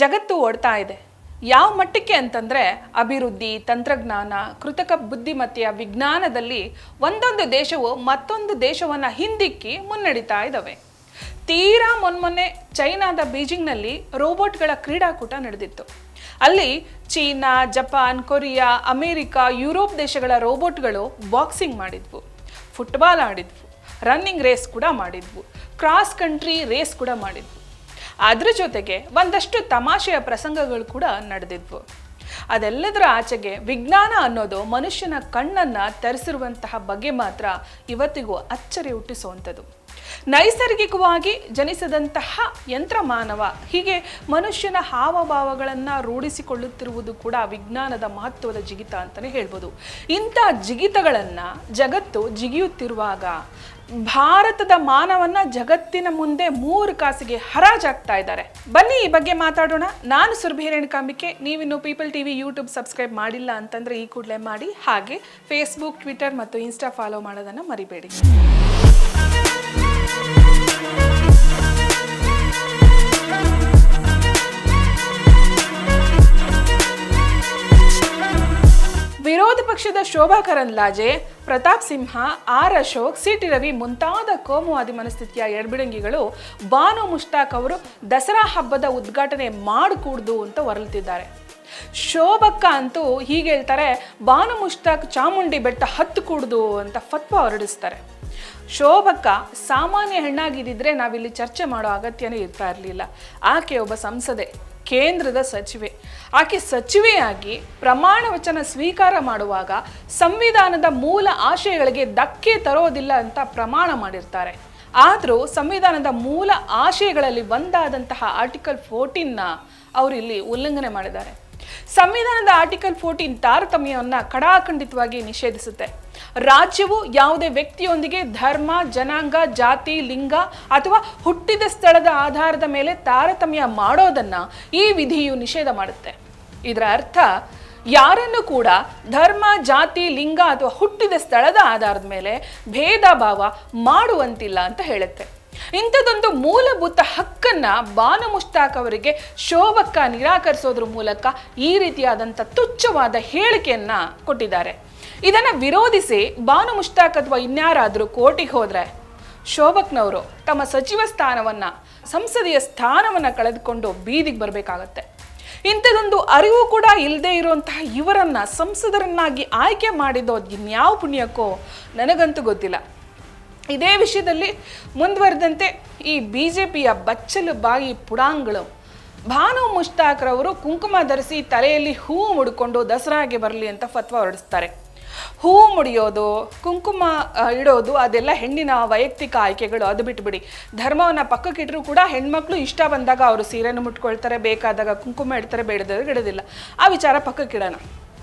ಜಗತ್ತು ಓಡ್ತಾ ಇದೆ. ಯಾವ ಮಟ್ಟಕ್ಕೆ ಅಂತಂದರೆ ಅಭಿವೃದ್ಧಿ, ತಂತ್ರಜ್ಞಾನ, ಕೃತಕ ಬುದ್ಧಿಮತ್ತೆಯ ವಿಜ್ಞಾನದಲ್ಲಿ ಒಂದೊಂದು ದೇಶವು ಮತ್ತೊಂದು ದೇಶವನ್ನು ಹಿಂದಿಕ್ಕಿ ಮುನ್ನಡೀತಾ ಇದ್ದಾವೆ ತೀರಾ ಮೊನ್ಮೊನ್ನೆ ಚೈನಾದ ಬೀಜಿಂಗ್ನಲ್ಲಿ ರೋಬೋಟ್ಗಳ ಕ್ರೀಡಾಕೂಟ ನಡೆದಿತ್ತು. ಅಲ್ಲಿ China, Japan, Korea, America, Europe ದೇಶಗಳ ರೋಬೋಟ್ಗಳು ಬಾಕ್ಸಿಂಗ್ ಮಾಡಿದ್ವು, ಫುಟ್ಬಾಲ್ ಆಡಿದ್ವು, ರನ್ನಿಂಗ್ ರೇಸ್ ಕೂಡ ಮಾಡಿದ್ವು, ಕ್ರಾಸ್ ಕಂಟ್ರಿ ರೇಸ್ ಕೂಡ ಮಾಡಿದ್ವು. ಅದ್ರ ಜೊತೆಗೆ ಒಂದಷ್ಟು ತಮಾಷೆಯ ಪ್ರಸಂಗಗಳು ಕೂಡ ನಡೆದಿದ್ವು. ಅದೆಲ್ಲದರ ಆಚೆಗೆ ವಿಜ್ಞಾನ ಅನ್ನೋದು ಮನುಷ್ಯನ ಕಣ್ಣನ್ನು ತರಿಸಿರುವಂತಹ ಬಗ್ಗೆ ಮಾತ್ರ ಇವತ್ತಿಗೂ ಅಚ್ಚರಿ ಹುಟ್ಟಿಸುವಂಥದ್ದು. ನೈಸರ್ಗಿಕವಾಗಿ ಜನಿಸಿದಂತಹ ಯಂತ್ರ ಮಾನವ ಹೀಗೆ ಮನುಷ್ಯನ ಹಾವಭಾವಗಳನ್ನು ರೂಢಿಸಿಕೊಳ್ಳುತ್ತಿರುವುದು ಕೂಡ ವಿಜ್ಞಾನದ ಮಹತ್ವದ ಜಿಗಿತ ಅಂತಲೇ ಹೇಳ್ಬೋದು. ಇಂಥ ಜಿಗಿತಗಳನ್ನು ಜಗತ್ತು ಜಿಗಿಯುತ್ತಿರುವಾಗ ಭಾರತದ ಮಾನವನ್ನ ಜಗತ್ತಿನ ಮುಂದೆ ಮೂರು ಕಾಸಿಗೆ ಹರಾಜಾಗ್ತಾ ಇದ್ದಾರೆ. ಬನ್ನಿ ಈ ಬಗ್ಗೆ ಮಾತಾಡೋಣ. ನಾನು ಸುರಭಿ ರೇಣುಕಾಂಬಿಕೆ. ನೀವಿನ್ನು ಪೀಪಲ್ ಟಿವಿ ಯೂಟ್ಯೂಬ್ ಸಬ್ಸ್ಕ್ರೈಬ್ ಮಾಡಿಲ್ಲ ಅಂತಂದ್ರೆ ಈ ಕೂಡಲೇ ಮಾಡಿ. ಹಾಗೆ ಫೇಸ್ಬುಕ್ ಟ್ವಿಟರ್ ಮತ್ತು ಇನ್ಸ್ಟಾ ಫಾಲೋ ಮಾಡೋದನ್ನ ಮರಿಬೇಡಿ. ವಿರೋಧ ಪಕ್ಷದ Shobha Karandlaje, Pratap Simha, R Ashok C T Ravi ಮುಂತಾದ ಕೋಮುವಾದಿ ಮನಸ್ಥಿತಿಯ ಎಡಬಿಡಂಗಿಗಳು ಬಾನು ಮುಷ್ತಾಕ್ ಅವರು ದಸರಾ ಹಬ್ಬದ ಉದ್ಘಾಟನೆ ಮಾಡಕೂಡ್ದು ಅಂತ ಹೊರಲ್ತಿದ್ದಾರೆ ಶೋಭಕ್ಕ ಅಂತೂ ಹೀಗೆ ಹೇಳ್ತಾರೆ, ಬಾನು ಮುಷ್ತಾಕ್ ಚಾಮುಂಡಿ ಬೆಟ್ಟ ಹತ್ತು ಕೂಡ್ದು ಅಂತ ಫತ್ವ ಹೊರಡಿಸ್ತಾರೆ. ಶೋಭಕ್ಕ, ಸಾಮಾನ್ಯ ಹೆಣ್ಣಾಗಿದ್ದಿದ್ರೆ ನಾವಿಲ್ಲಿ ಚರ್ಚೆ ಮಾಡೋ ಅಗತ್ಯನೇ ಇರ್ತಾ ಇರಲಿಲ್ಲ. ಆಕೆ ಒಬ್ಬ ಸಂಸದೆ. ಕೇಂದ್ರದ ಸಚಿವೆ. ಆಕೆ ಸಚಿವೆಯಾಗಿ ಪ್ರಮಾಣ ವಚನ ಸ್ವೀಕಾರ ಮಾಡುವಾಗ ಸಂವಿಧಾನದ ಮೂಲ ಆಶಯಗಳಿಗೆ ಧಕ್ಕೆ ತರೋದಿಲ್ಲ ಅಂತ ಪ್ರಮಾಣ ಮಾಡಿರ್ತಾರೆ. ಆದರೂ ಸಂವಿಧಾನದ ಮೂಲ ಆಶಯಗಳಲ್ಲಿ ಒಂದಾದಂತಹ ಆರ್ಟಿಕಲ್ ಫೋರ್ಟೀನ್ನ ಅವರು ಇಲ್ಲಿ ಉಲ್ಲಂಘನೆ ಮಾಡಿದ್ದಾರೆ. ಸಂವಿಧಾನದ ಆರ್ಟಿಕಲ್ ಫೋರ್ಟೀನ್ ತಾರತಮ್ಯವನ್ನು ಕಡಾಖಂಡಿತವಾಗಿ ನಿಷೇಧಿಸುತ್ತೆ. ರಾಜ್ಯವು ಯಾವುದೇ ವ್ಯಕ್ತಿಯೊಂದಿಗೆ ಧರ್ಮ, ಜನಾಂಗ, ಜಾತಿ, ಲಿಂಗ ಅಥವಾ ಹುಟ್ಟಿದ ಸ್ಥಳದ ಆಧಾರದ ಮೇಲೆ ತಾರತಮ್ಯ ಮಾಡೋದನ್ನ ಈ ವಿಧಿಯು ನಿಷೇಧ ಮಾಡುತ್ತೆ. ಇದರ ಅರ್ಥ, ಯಾರನ್ನು ಕೂಡ ಧರ್ಮ, ಜಾತಿ, ಲಿಂಗ ಅಥವಾ ಹುಟ್ಟಿದ ಸ್ಥಳದ ಆಧಾರದ ಮೇಲೆ ಭೇದ ಭಾವ ಮಾಡುವಂತಿಲ್ಲ ಅಂತ ಹೇಳುತ್ತೆ. ಇಂಥದ್ದೊಂದು ಮೂಲಭೂತ ಹಕ್ಕನ್ನ ಬಾನು ಮುಷ್ತಾಕ್ ಅವರಿಗೆ ಶೋಭಕ್ಕ ನಿರಾಕರಿಸೋದ್ರ ಮೂಲಕ ಈ ರೀತಿಯಾದಂಥ ತುಚ್ಛವಾದ ಹೇಳಿಕೆಯನ್ನ ಕೊಟ್ಟಿದ್ದಾರೆ. ಇದನ್ನ ವಿರೋಧಿಸಿ ಬಾನು ಮುಷ್ತಾಕ್ ಅಥವಾ ಇನ್ಯಾರಾದರೂ ಕೋರ್ಟಿಗೆ ಹೋದ್ರೆ ಶೋಭಕ್ನವರು ತಮ್ಮ ಸಚಿವ ಸ್ಥಾನವನ್ನ, ಸಂಸದೀಯ ಸ್ಥಾನವನ್ನ ಕಳೆದುಕೊಂಡು ಬೀದಿಗೆ ಬರಬೇಕಾಗತ್ತೆ. ಇಂಥದೊಂದು ಅರಿವು ಕೂಡ ಇಲ್ಲದೆ ಇರುವಂತಹ ಇವರನ್ನ ಸಂಸದರನ್ನಾಗಿ ಆಯ್ಕೆ ಮಾಡಿದೋ ಇನ್ಯಾವ ಪುಣ್ಯಕ್ಕೋ ನನಗಂತೂ ಗೊತ್ತಿಲ್ಲ. ಇದೇ ವಿಷಯದಲ್ಲಿ ಮುಂದುವರೆದಂತೆ ಈ ಬಿ ಜೆ ಪಿಯ ಬಚ್ಚಲು ಬಾಯಿ ಪುಡಾಂಗಳು ಭಾನು ಮುಷ್ತಾಕ್ರವರು ಕುಂಕುಮ ಧರಿಸಿ ತಲೆಯಲ್ಲಿ ಹೂವು ಮುಡ್ಕೊಂಡು ದಸರಾಗೆ ಬರಲಿ ಅಂತ ಫತ್ವ ಹೊರಡಿಸ್ತಾರೆ. ಹೂವು ಮುಡಿಯೋದು, ಕುಂಕುಮ ಇಡೋದು, ಅದೆಲ್ಲ ಹೆಣ್ಣಿನ ವೈಯಕ್ತಿಕ ಆಯ್ಕೆಗಳು, ಅದು ಬಿಟ್ಬಿಡಿ. ಧರ್ಮವನ್ನು ಪಕ್ಕಕ್ಕಿಟ್ಟರು ಕೂಡ ಹೆಣ್ಮಕ್ಳು ಇಷ್ಟ ಬಂದಾಗ ಅವರು ಸೀರೆಯನ್ನು ಮುಟ್ಕೊಳ್ತಾರೆ, ಬೇಕಾದಾಗ ಕುಂಕುಮ ಇಡ್ತಾರೆ ಬೇಡದಾಗ ಇಡೋದಿಲ್ಲ. ಆ ವಿಚಾರ ಪಕ್ಕಕ್ಕಿಡೋಣ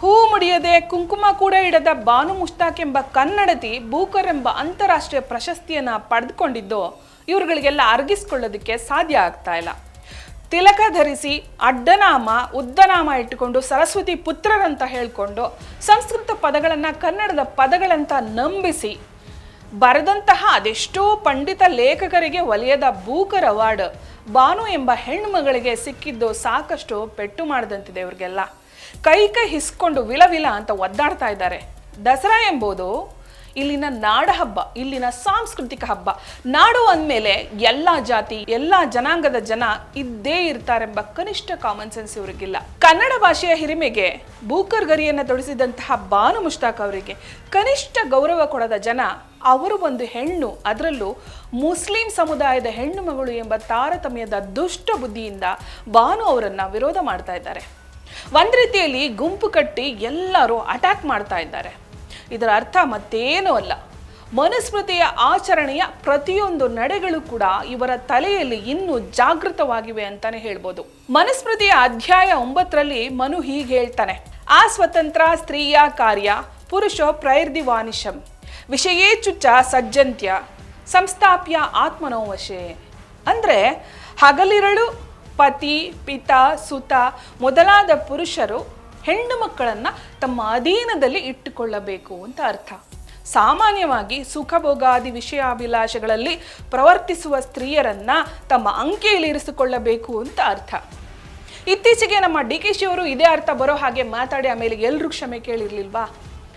ಹೂ ಮುಡಿಯದೆ ಕುಂಕುಮ ಕೂಡ ಇಡದ ಬಾನು ಮುಷ್ತಾಕ್ ಎಂಬ ಕನ್ನಡತಿ ಬೂಕರ್ ಎಂಬ ಅಂತಾರಾಷ್ಟ್ರೀಯ ಪ್ರಶಸ್ತಿಯನ್ನು ಪಡೆದುಕೊಂಡಿದ್ದು, ಇವ್ರುಗಳಿಗೆಲ್ಲ ಅರಗಿಸ್ಕೊಳ್ಳೋದಕ್ಕೆ ಸಾಧ್ಯ ಆಗ್ತಾ ಇಲ್ಲ. ತಿಲಕ ಧರಿಸಿ ಅಡ್ಡನಾಮ, ಉದ್ದನಾಮ ಇಟ್ಟುಕೊಂಡು ಸರಸ್ವತಿ ಪುತ್ರರಂತ ಹೇಳಿಕೊಂಡು ಸಂಸ್ಕೃತ ಪದಗಳನ್ನು ಕನ್ನಡದ ಪದಗಳಂತ ನಂಬಿಸಿ ಬರೆದಂತಹ ಅದೆಷ್ಟೋ ಪಂಡಿತ ಲೇಖಕರಿಗೆ ಒಲಿಯದ ಬೂಕರ್ ಅವಾರ್ಡ್, ಬಾನು ಎಂಬ ಹೆಣ್ಮಗಳಿಗೆ ಸಿಕ್ಕಿದ್ದು ಸಾಕಷ್ಟು ಪೆಟ್ಟು ಮಾಡಿದಂತಿದೆ ಇವ್ರಿಗೆಲ್ಲ. ಕೈ ಕೈ ಹಿಸ್ಕೊಂಡು ವಿಲ ವಿಲ ಅಂತ ಒದ್ದಾಡ್ತಾ ಇದ್ದಾರೆ. ದಸರಾ ಎಂಬುದು ಇಲ್ಲಿನ ನಾಡ ಹಬ್ಬ, ಇಲ್ಲಿನ ಸಾಂಸ್ಕೃತಿಕ ಹಬ್ಬ. ನಾಡು ಅಂದಮೇಲೆ ಎಲ್ಲ ಜಾತಿ, ಎಲ್ಲ ಜನಾಂಗದ ಜನ ಇದ್ದೇ ಇರ್ತಾರೆಂಬ ಕನಿಷ್ಠ ಕಾಮನ್ ಸೆನ್ಸ್ ಇವರಿಗಿಲ್ಲ. ಕನ್ನಡ ಭಾಷೆಯ ಹಿರಿಮೆಗೆ ಬೂಕರ್ ಗರಿಯನ್ನು ತೊಡಿಸಿದಂತಹ ಬಾನು ಮುಷ್ತಾಕ್ ಅವರಿಗೆ ಕನಿಷ್ಠ ಗೌರವ ಕೊಡದ ಜನ ಅವರು ಒಂದು ಹೆಣ್ಣು, ಅದರಲ್ಲೂ ಮುಸ್ಲಿಂ ಸಮುದಾಯದ ಹೆಣ್ಣು ಮಗಳು ಎಂಬ ತಾರತಮ್ಯದ ದುಷ್ಟ ಬುದ್ಧಿಯಿಂದ ಬಾನು ಅವರನ್ನು ವಿರೋಧ ಮಾಡ್ತಾ ಇದ್ದಾರೆ. ಒಂದ್ ರೀತಿಯಲ್ಲಿ ಗುಂಪು ಕಟ್ಟಿ ಎಲ್ಲರೂ ಅಟ್ಯಾಕ್ ಮಾಡ್ತಾ ಇದ್ದಾರೆ. ಇದರ ಅರ್ಥ ಮತ್ತೇನೂ ಅಲ್ಲ. ಮನುಸ್ಮೃತಿಯ ಆಚರಣೆಯ ಪ್ರತಿಯೊಂದು ನಡೆಗಳು ಕೂಡ ಇವರ ತಲೆಯಲ್ಲಿ ಇನ್ನೂ ಜಾಗೃತವಾಗಿವೆ ಅಂತಾನೆ ಹೇಳ್ಬೋದು. ಮನುಸ್ಮೃತಿಯ ಅಧ್ಯಾಯ ಒಂಬತ್ತರಲ್ಲಿ ಮನು ಹೀಗೆ ಹೇಳ್ತಾನೆ, ಆ ಸ್ವತಂತ್ರ ಸ್ತ್ರೀಯ ಕಾರ್ಯ ಪುರುಷೋ ಪ್ರೈರ್ದಿವಾನಿಶಂ ವಿಷಯೇಚುಚ್ಚ ಸಜ್ಜಂತ್ಯ, ಸಂಸ್ಥಾಪ್ಯ ಆತ್ಮನೋವಶೆ ಅಂದರೆ ಹಗಲಿರಳು ಪತಿ, ಪಿತ, ಸುತ ಮೊದಲಾದ ಪುರುಷರು ಹೆಣ್ಣು ಮಕ್ಕಳನ್ನು ತಮ್ಮ ಅಧೀನದಲ್ಲಿ ಇಟ್ಟುಕೊಳ್ಳಬೇಕು ಅಂತ ಅರ್ಥ. ಸಾಮಾನ್ಯವಾಗಿ ಸುಖಭೋಗಾದಿ ವಿಷಯಾಭಿಲಾಷೆಗಳಲ್ಲಿ ಪ್ರವರ್ತಿಸುವ ಸ್ತ್ರೀಯರನ್ನ ತಮ್ಮ ಅಂಕೆಯಲ್ಲಿ ಇರಿಸಿಕೊಳ್ಳಬೇಕು ಅಂತ ಅರ್ಥ. ಇತ್ತೀಚೆಗೆ ನಮ್ಮ ಡಿ ಕೆ ಶಿ ಅವರು ಇದೇ ಅರ್ಥ ಬರೋ ಹಾಗೆ ಮಾತಾಡಿ ಆಮೇಲೆ ಎಲ್ಲರೂ ಕ್ಷಮೆ ಕೇಳಿರ್ಲಿಲ್ವಾ?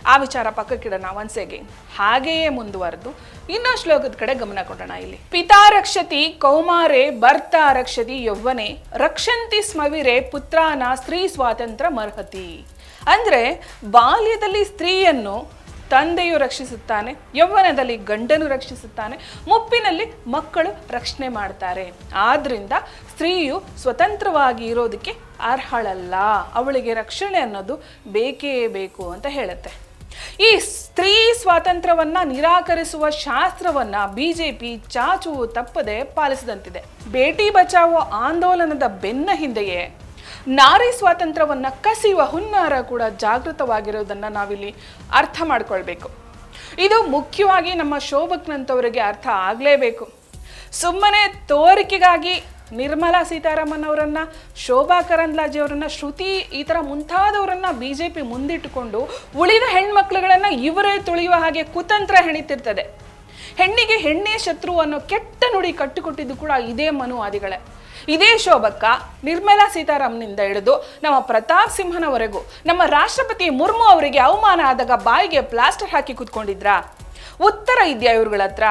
ಆ ವಿಚಾರ ಪಕ್ಕಕ್ಕಿಡೋಣ ಒನ್ಸ್ ಅಗೇನ್ ಹಾಗೆಯೇ ಮುಂದುವರೆದು ಇನ್ನೂ ಶ್ಲೋಕದ ಕಡೆ ಗಮನ ಕೊಡೋಣ ಇಲ್ಲಿ. ಪಿತಾ ರಕ್ಷತಿ ಕೌಮಾರೆ ಭರ್ತ ರಕ್ಷತಿ ಯೌವನೆ ರಕ್ಷಂತಿ ಸ್ಮವಿರೆ ಪುತ್ರಾನ ಸ್ತ್ರೀ ಸ್ವಾತಂತ್ರ್ಯ ಮರ್ಹತಿ. ಅಂದ್ರೆ ಬಾಲ್ಯದಲ್ಲಿ ಸ್ತ್ರೀಯನ್ನು ತಂದೆಯು ರಕ್ಷಿಸುತ್ತಾನೆ ಯೌವನದಲ್ಲಿ ಗಂಡನು ರಕ್ಷಿಸುತ್ತಾನೆ, ಮುಪ್ಪಿನಲ್ಲಿ ಮಕ್ಕಳು ರಕ್ಷಣೆ ಮಾಡ್ತಾರೆ. ಆದ್ರಿಂದ ಸ್ತ್ರೀಯು ಸ್ವತಂತ್ರವಾಗಿ ಇರೋದಕ್ಕೆ ಅರ್ಹಳಲ್ಲ. ಅವಳಿಗೆ ರಕ್ಷಣೆ ಅನ್ನೋದು ಬೇಕೇ ಬೇಕು ಅಂತ ಹೇಳುತ್ತೆ. ಈ ಸ್ತ್ರೀ ಸ್ವಾತಂತ್ರ್ಯವನ್ನ ನಿರಾಕರಿಸುವ ಶಾಸ್ತ್ರವನ್ನ ಬಿಜೆಪಿ ಚಾಚು ತಪ್ಪದೆ ಪಾಲಿಸಿದಂತಿದೆ. ಬೇಟಿ ಬಚಾವೋ ಆಂದೋಲನದ ಬೆನ್ನ ಹಿಂದೆಯೇ ನಾರಿ ಸ್ವಾತಂತ್ರ್ಯವನ್ನ ಕಸಿಯುವ ಹುನ್ನಾರ ಕೂಡ ಜಾಗೃತವಾಗಿರೋದನ್ನ ನಾವಿಲ್ಲಿ ಅರ್ಥ ಮಾಡ್ಕೊಳ್ಬೇಕು. ಇದು ಮುಖ್ಯವಾಗಿ ನಮ್ಮ ಶೋಭಕ್ನಂತವರಿಗೆ ಅರ್ಥ ಆಗಲೇಬೇಕು. ಸುಮ್ಮನೆ ತೋರಿಕೆಗಾಗಿ ನಿರ್ಮಲಾ ಸೀತಾರಾಮನ್ ಅವರನ್ನ, ಶೋಭಾ ಕರಂದ್ಲಾಜಿ ಅವರನ್ನ, ಶ್ರುತಿ ಈ ಥರ ಮುಂತಾದವರನ್ನ ಬಿ ಜೆ ಪಿ ಮುಂದಿಟ್ಟುಕೊಂಡು ಉಳಿದ ಹೆಣ್ಮಕ್ಳುಗಳನ್ನ ಇವರೇ ತುಳಿಯುವ ಹಾಗೆ ಕುತಂತ್ರ ಹೆಣಿತಿರ್ತದೆ. ಹೆಣ್ಣಿಗೆ ಹೆಣ್ಣೇ ಶತ್ರು ಅನ್ನೋ ಕೆಟ್ಟ ನುಡಿ ಕಟ್ಟಿಕೊಟ್ಟಿದ್ದು ಕೂಡ ಇದೇ ಮನುವಾದಿಗಳೇ. ಇದೇ ಶೋಭಕ್ಕ ನಿರ್ಮಲಾ ಸೀತಾರಾಮನಿಂದ ಹಿಡಿದು ನಮ್ಮ ಪ್ರತಾಪ್ ಸಿಂಹನವರೆಗೂ, ನಮ್ಮ ರಾಷ್ಟ್ರಪತಿ ಮುರ್ಮು ಅವರಿಗೆ ಅವಮಾನ ಆದಾಗ ಬಾಯಿಗೆ ಪ್ಲಾಸ್ಟರ್ ಹಾಕಿ ಕೂತ್ಕೊಂಡಿದ್ರಾ? ಉತ್ತರ ಇದೆಯಾ ಇವ್ರುಗಳ ಹತ್ರ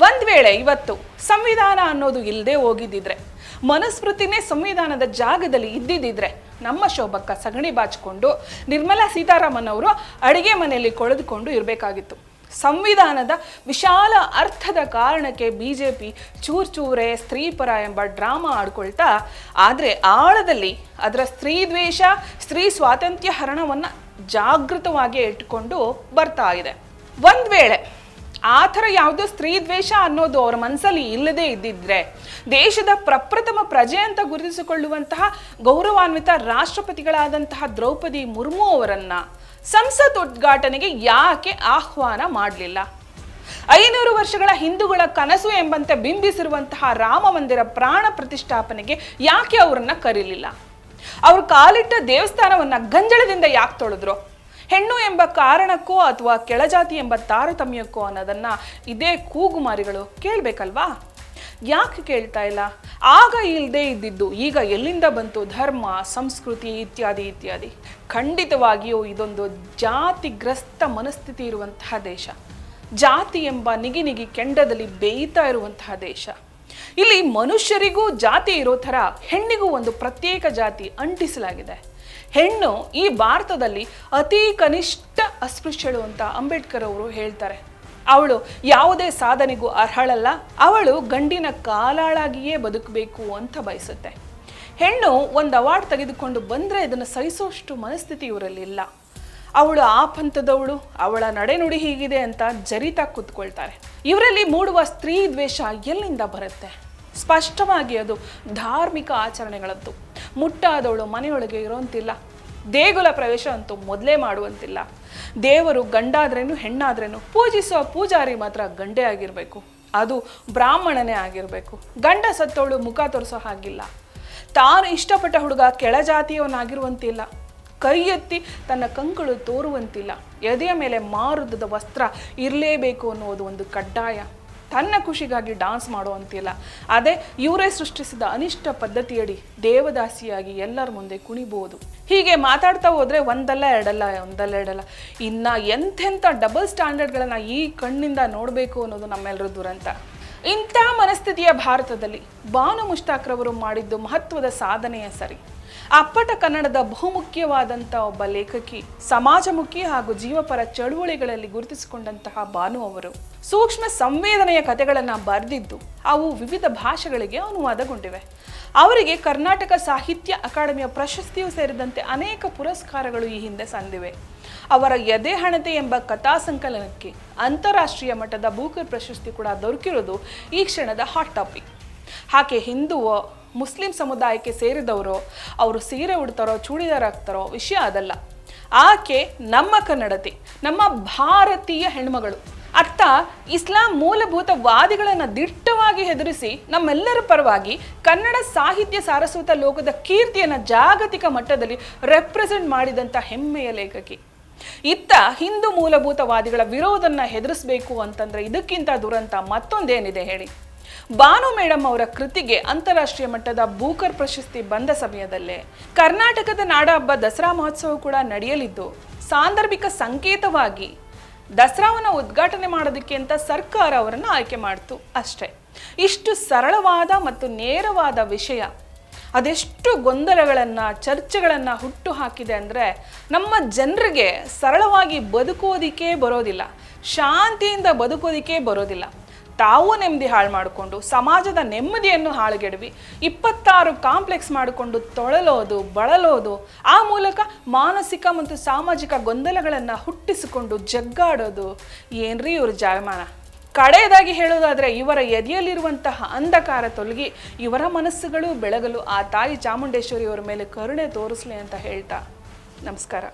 ಒಂದ್ ವೇಳೆ ಇವತ್ತು ಸಂವಿಧಾನ ಅನ್ನೋದು ಇಲ್ಲದೆ ಹೋಗಿದ್ದಿದ್ರೆ. ಮನುಸ್ಮೃತಿನೇ ಸಂವಿಧಾನದ ಜಾಗದಲ್ಲಿ ಇದ್ದಿದ್ದಿದ್ರೆ ನಮ್ಮ ಶೋಭಕ್ಕ ಸಗಣಿ ಬಾಚಿಕೊಂಡು ನಿರ್ಮಲಾ ಸೀತಾರಾಮನ್ ಅವರು ಅಡಿಗೆ ಮನೆಯಲ್ಲಿ ಕೊಳೆದುಕೊಂಡು ಇರಬೇಕಾಗಿತ್ತು. ಸಂವಿಧಾನದ ವಿಶಾಲ ಅರ್ಥದ ಕಾರಣಕ್ಕೆ ಬಿ ಜೆ ಪಿ ಚೂರ್ ಚೂರೆ ಸ್ತ್ರೀಪರ ಎಂಬ ಡ್ರಾಮಾ ಆಡ್ಕೊಳ್ತಾ, ಆದರೆ ಆಳದಲ್ಲಿ ಅದರ ಸ್ತ್ರೀ ದ್ವೇಷ, ಸ್ತ್ರೀ ಸ್ವಾತಂತ್ರ್ಯ ಹರಣವನ್ನು ಜಾಗೃತವಾಗಿ ಇಟ್ಟುಕೊಂಡು ಬರ್ತಾ ಇದೆ. ಒಂದು ವೇಳೆ ಆ ಥರ ಯಾವುದೋ ಸ್ತ್ರೀ ದ್ವೇಷ ಅನ್ನೋದು ಅವರ ಮನಸ್ಸಲ್ಲಿ ಇಲ್ಲದೆ ಇದ್ದಿದ್ರೆ ದೇಶದ ಪ್ರಪ್ರಥಮ ಪ್ರಜೆ ಅಂತ ಗುರುತಿಸಿಕೊಳ್ಳುವಂತಹ ಗೌರವಾನ್ವಿತ ರಾಷ್ಟ್ರಪತಿಗಳಾದಂತಹ ದ್ರೌಪದಿ ಮುರ್ಮು ಅವರನ್ನ ಸಂಸತ್ ಉದ್ಘಾಟನೆಗೆ ಯಾಕೆ ಆಹ್ವಾನ ಮಾಡಲಿಲ್ಲ? ಐನೂರು ವರ್ಷಗಳ ಹಿಂದೂಗಳ ಕನಸು ಎಂಬಂತೆ ಬಿಂಬಿಸಿರುವಂತಹ ರಾಮ ಮಂದಿರ ಪ್ರಾಣ ಪ್ರತಿಷ್ಠಾಪನೆಗೆ ಯಾಕೆ ಅವರನ್ನ ಕರೀಲಿಲ್ಲ? ಅವರು ಕಾಲಿಟ್ಟ ದೇವಸ್ಥಾನವನ್ನ ಗಂಜಳದಿಂದ ಯಾಕೆ ತೊಳೆದ್ರು? ಹೆಣ್ಣು ಎಂಬ ಕಾರಣಕ್ಕೋ ಅಥವಾ ಕೆಳಜಾತಿ ಎಂಬ ತಾರತಮ್ಯಕ್ಕೋ ಅನ್ನೋದನ್ನ ಇದೇ ಕೂಗುಮಾರಿಗಳು ಕೇಳಬೇಕಲ್ವಾ? ಯಾಕೆ ಕೇಳ್ತಾ ಇಲ್ಲ? ಆಗ ಇಲ್ಲದೆ ಇದ್ದಿದ್ದು ಈಗ ಎಲ್ಲಿಂದ ಬಂತು? ಧರ್ಮ, ಸಂಸ್ಕೃತಿ ಇತ್ಯಾದಿ ಇತ್ಯಾದಿ. ಖಂಡಿತವಾಗಿಯೂ ಇದೊಂದು ಜಾತಿಗ್ರಸ್ತ ಮನಸ್ಥಿತಿ ಇರುವಂತಹ ದೇಶ. ಜಾತಿ ಎಂಬ ನಿಗಿ ಕೆಂಡದಲ್ಲಿ ಬೇಯ್ತಾ ಇರುವಂತಹ ದೇಶ. ಇಲ್ಲಿ ಮನುಷ್ಯರಿಗೂ ಜಾತಿ ಇರೋ ಥರ ಹೆಣ್ಣಿಗೂ ಒಂದು ಪ್ರತ್ಯೇಕ ಜಾತಿ ಅಂಟಿಸಲಾಗಿದೆ. ಹೆಣ್ಣು ಈ ಭಾರತದಲ್ಲಿ ಅತಿ ಕನಿಷ್ಠ ಅಸ್ಪೃಶ್ಯಳು ಅಂತ ಅಂಬೇಡ್ಕರ್ ಅವರು ಹೇಳ್ತಾರೆ. ಅವಳು ಯಾವುದೇ ಸಾಧನೆಗೂ ಅರ್ಹಳಲ್ಲ, ಅವಳು ಗಂಡಿನ ಕಾಲಾಳಾಗಿಯೇ ಬದುಕಬೇಕು ಅಂತ ಬಯಸುತ್ತೆ. ಹೆಣ್ಣು ಒಂದು ಅವಾರ್ಡ್ ತೆಗೆದುಕೊಂಡು ಬಂದರೆ ಅದನ್ನು ಸಹಿಸೋಷ್ಟು ಮನಸ್ಥಿತಿ ಇವರಲ್ಲಿ ಇಲ್ಲ. ಅವಳು ಆ ಪಂಥದವಳು, ಅವಳ ನಡೆನುಡಿ ಹೀಗಿದೆ ಅಂತ ಜರಿತಾ ಕೂತ್ಕೊಳ್ತಾರೆ. ಇವರಲ್ಲಿ ಮೂಡುವ ಸ್ತ್ರೀ ದ್ವೇಷ ಎಲ್ಲಿಂದ ಬರುತ್ತೆ? ಸ್ಪಷ್ಟವಾಗಿ ಅದು ಧಾರ್ಮಿಕ ಆಚರಣೆಗಳಂತೂ. ಮುಟ್ಟಾದವಳು ಮನೆಯೊಳಗೆ ಇರೋಂತಿಲ್ಲ. ದೇಗುಲ ಪ್ರವೇಶ ಅಂತೂ ಮೊದಲೇ ಮಾಡುವಂತಿಲ್ಲ. ದೇವರು ಗಂಡಾದ್ರೇನು ಹೆಣ್ಣಾದ್ರೇನು ಪೂಜಿಸೋ ಪೂಜಾರಿ ಮಾತ್ರ ಗಂಡೇ ಆಗಿರಬೇಕು. ಅದು ಬ್ರಾಹ್ಮಣನೇ ಆಗಿರಬೇಕು. ಗಂಡ ಸತ್ತವಳು ಮುಖ ತೋರಿಸೋ ಹಾಗಿಲ್ಲ. ತಾನು ಇಷ್ಟಪಟ್ಟ ಹುಡುಗ ಕೆಳಜಾತಿಯವನಾಗಿರುವಂತಿಲ್ಲ. ಕೈ ಎತ್ತಿ ತನ್ನ ಕಂಕುಳು ತೋರುವಂತಿಲ್ಲ. ಎದೆಯ ಮೇಲೆ ಮಾರುದದ ವಸ್ತ್ರ ಇರಲೇಬೇಕು ಅನ್ನುವುದು ಒಂದು ಕಡ್ಡಾಯ. ತನ್ನ ಖುಷಿಗಾಗಿ ಡಾನ್ಸ್ ಮಾಡುವಂತಿಲ್ಲ ಅದೇ ಇವರೇ ಸೃಷ್ಟಿಸಿದ ಅನಿಷ್ಟ ಪದ್ಧತಿಯಡಿ ದೇವದಾಸಿಯಾಗಿ ಎಲ್ಲರ ಮುಂದೆ ಕುಣಿಬಹುದು ಹೀಗೆ ಮಾತಾಡ್ತಾ ಹೋದ್ರೆ ಒಂದಲ್ಲ, ಎರಡಲ್ಲ ಒಂದಲ್ಲ, ಎರಡಲ್ಲ. ಇನ್ನು ಎಂಥೆಂಥ ಡಬಲ್ ಸ್ಟ್ಯಾಂಡರ್ಡ್ಗಳನ್ನು ಈ ಕಣ್ಣಿಂದ ನೋಡಬೇಕು ಅನ್ನೋದು ನಮ್ಮೆಲ್ಲರ ದುರಂತ. ಇಂಥ ಮನಸ್ಥಿತಿಯ ಭಾರತದಲ್ಲಿ ಬಾನು ಮುಷ್ತಾಕ್ರವರು ಮಾಡಿದ್ದು ಮಹತ್ವದ ಸಾಧನೆಯ ಸರಿ. ಅಪ್ಪಟ ಕನ್ನಡದ ಬಹುಮುಖ್ಯವಾದಂಥ ಒಬ್ಬ ಲೇಖಕಿ, ಸಮಾಜಮುಖಿ ಹಾಗೂ ಜೀವಪರ ಚಳುವಳಿಗಳಲ್ಲಿ ಗುರುತಿಸಿಕೊಂಡಂತಹ ಭಾನು ಅವರು. ಸೂಕ್ಷ್ಮ ಸಂವೇದನೆಯ ಕಥೆಗಳನ್ನು ಬರೆದಿದ್ದು ಅವು ವಿವಿಧ ಭಾಷೆಗಳಿಗೆ ಅನುವಾದಗೊಂಡಿವೆ. ಅವರಿಗೆ ಕರ್ನಾಟಕ ಸಾಹಿತ್ಯ ಅಕಾಡೆಮಿಯ ಪ್ರಶಸ್ತಿಯೂ ಸೇರಿದಂತೆ ಅನೇಕ ಪುರಸ್ಕಾರಗಳು ಈ ಹಿಂದೆ ಸಂದಿವೆ. ಅವರ ಎದೆ ಹಣತೆ ಎಂಬ ಕಥಾ ಸಂಕಲನಕ್ಕೆ ಅಂತಾರಾಷ್ಟ್ರೀಯ ಮಟ್ಟದ ಬೂಕರ್ ಪ್ರಶಸ್ತಿ ಕೂಡ ದೊರಕಿರೋದು ಈ ಕ್ಷಣದ ಹಾಟ್ ಟಾಪಿಕ್ ಹಾಗೆ ಹಿಂದುವೋ ಮುಸ್ಲಿಂ ಸಮುದಾಯಕ್ಕೆ ಸೇರಿದವರು, ಅವರು ಸೀರೆ ಉಡ್ತಾರೋ, ಚೂಡಿದಾರ್ ಹಾಕ್ತಾರೋ, ವಿಷಯ ಅದಲ್ಲ. ಆಕೆ ನಮ್ಮ ಕನ್ನಡತಿ, ನಮ್ಮ ಭಾರತೀಯ ಹೆಣ್ಮಗಳು. ಅತ್ತ ಇಸ್ಲಾಂ ಮೂಲಭೂತ ವಾದಿಗಳನ್ನು ದಿಟ್ಟವಾಗಿ ಹೆದರಿಸಿ ನಮ್ಮೆಲ್ಲರ ಪರವಾಗಿ ಕನ್ನಡ ಸಾಹಿತ್ಯ ಸಾರಸ್ವತ ಲೋಕದ ಕೀರ್ತಿಯನ್ನು ಜಾಗತಿಕ ಮಟ್ಟದಲ್ಲಿ ರೆಪ್ರೆಸೆಂಟ್ ಮಾಡಿದಂಥ ಹೆಮ್ಮೆಯ ಲೇಖಕಿ. ಇತ್ತ ಹಿಂದೂ ಮೂಲಭೂತವಾದಿಗಳ ವಿರೋಧನ ಹೆದರಿಸಬೇಕು ಅಂತಂದ್ರೆ ಇದಕ್ಕಿಂತ ದುರಂತ ಮತ್ತೊಂದೇನಿದೆ ಹೇಳಿ. ಭಾನು ಮೇಡಮ್ ಅವರ ಕೃತಿಗೆ ಅಂತಾರಾಷ್ಟ್ರೀಯ ಮಟ್ಟದ ಬೂಕರ್ ಪ್ರಶಸ್ತಿ ಬಂದ ಸಮಯದಲ್ಲೇ. ಕರ್ನಾಟಕದ ನಾಡಹಬ್ಬ ದಸರಾ ಮಹೋತ್ಸವ ಕೂಡ ನಡೆಯಲಿದ್ದು, ಸಾಂದರ್ಭಿಕ ಸಂಕೇತವಾಗಿ ದಸರಾವನ್ನ ಉದ್ಘಾಟನೆ ಮಾಡೋದಕ್ಕೆ ಅಂತ ಸರ್ಕಾರ ಅವರನ್ನು ಆಯ್ಕೆ ಮಾಡ್ತು ಅಷ್ಟೇ. ಇಷ್ಟು ಸರಳವಾದ ಮತ್ತು ನೇರವಾದ ವಿಷಯ, ಅದೆಷ್ಟು ಗೊಂದಲಗಳನ್ನು, ಚರ್ಚೆಗಳನ್ನು ಹುಟ್ಟು ಹಾಕಿದೆ ಅಂದರೆ ನಮ್ಮ ಜನರಿಗೆ ಸರಳವಾಗಿ ಬದುಕೋದಿಕ್ಕೆ ಬರೋದಿಲ್ಲ, ಶಾಂತಿಯಿಂದ ಬದುಕೋದಿಕ್ಕೆ ಬರೋದಿಲ್ಲ. ತಾವು ನೆಮ್ಮದಿ ಹಾಳು ಮಾಡಿಕೊಂಡು ಸಮಾಜದ ನೆಮ್ಮದಿಯನ್ನು ಹಾಳುಗೆಡವಿ. ಇಪ್ಪತ್ತಾರು ಕಾಂಪ್ಲೆಕ್ಸ್ ಮಾಡಿಕೊಂಡು ತೊಳಲೋದು, ಬಳಲೋದು, ಆ ಮೂಲಕ ಮಾನಸಿಕ ಮತ್ತು ಸಾಮಾಜಿಕ ಗೊಂದಲಗಳನ್ನು ಹುಟ್ಟಿಸಿಕೊಂಡು ಜಗ್ಗಾಡೋದು. ಏನ್ರಿ ಇವ್ರ ಜಾಯಮಾನ? ಕಡೆಯದಾಗಿ ಹೇಳೋದಾದರೆ ಇವರ ಎದೆಯಲ್ಲಿರುವಂತಹ ಅಂಧಕಾರ ತೊಲಗಿ ಇವರ ಮನಸ್ಸುಗಳು ಬೆಳಗಲು ಆ ತಾಯಿ ಚಾಮುಂಡೇಶ್ವರಿ ಅವರ ಮೇಲೆ ಕರುಣೆ ತೋರಿಸಲಿ ಅಂತ ಹೇಳ್ತಾ. ನಮಸ್ಕಾರ.